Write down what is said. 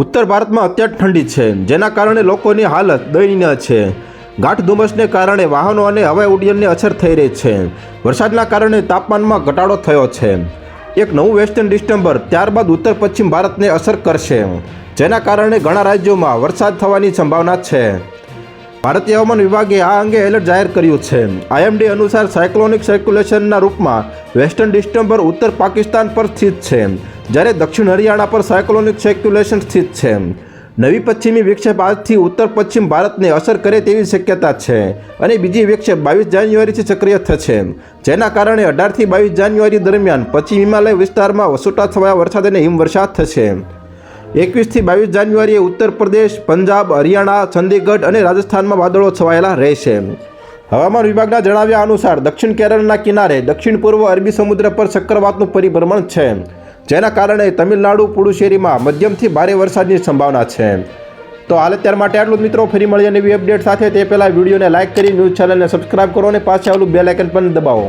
ઉત્તર ભારતમાં અત્યંત ઠંડી છે, જેના કારણે લોકોની હાલત દયનીય છે. ગાઢ ધુમ્મસને કારણે વાહનો અને હવાઈ ઉડ્ડયનને અસર થઈ રહી છે. વરસાદના કારણે તાપમાનમાં ઘટાડો થયો છે. એક નવું વેસ્ટર્ન ડિસ્ટમ્બર ત્યારબાદ ઉત્તર પશ્ચિમ ભારતને અસર કરશે, જેના કારણે ઘણા રાજ્યોમાં વરસાદ થવાની સંભાવના છે. ભારતીય હવામાન વિભાગે આ અંગે એલર્ટ જાહેર કર્યું છે. આઈએમડી અનુસાર સાયક્લોનિક સર્ક્યુલેશનના રૂપમાં વેસ્ટર્ન ડિસ્ટમ્બર ઉત્તર પાકિસ્તાન પર સ્થિત છે, જ્યારે દક્ષિણ હરિયાણા પર સાયક્લોનિક સર્ક્યુલેશન સ્થિત છે. નવી પશ્ચિમી વિક્ષેપ આજથી ઉત્તર પશ્ચિમ ભારતને અસર કરે તેવી શક્યતા છે અને બીજી વિક્ષેપ બાવીસ જાન્યુઆરીથી સક્રિય થશે. જેના કારણે અઢારથી બાવીસ જાન્યુઆરી દરમિયાન પશ્ચિમ હિમાલય વિસ્તારમાં છૂટાછવાયા વરસાદ અને હિમવર્ષા થશે. એકવીસથી બાવીસ જાન્યુઆરીએ ઉત્તર પ્રદેશ, પંજાબ, હરિયાણા, ચંદીગઢ અને રાજસ્થાનમાં વાદળો છવાયેલા રહેશે. હવામાન વિભાગના જણાવ્યા અનુસાર દક્ષિણ કેરળના કિનારે દક્ષિણ પૂર્વ અરબી સમુદ્ર પર ચક્રવાતનું પરિભ્રમણ છે. જેના કારણે તમિલનાડુ, પુડુચેરીમાં મધ્યમથી ભારે વરસાદની સંભાવના છે. તો હાલ અત્યાર માટે આટલું જ મિત્રો. ફરી મળીએ નવી અપડેટ સાથે. તે પહેલાં વિડીયોને લાઇક કરી, ન્યૂઝ ચેનલને સબસ્ક્રાઇબ કરો અને પાછળ આવેલું બેલ આઇકન પણ દબાવો.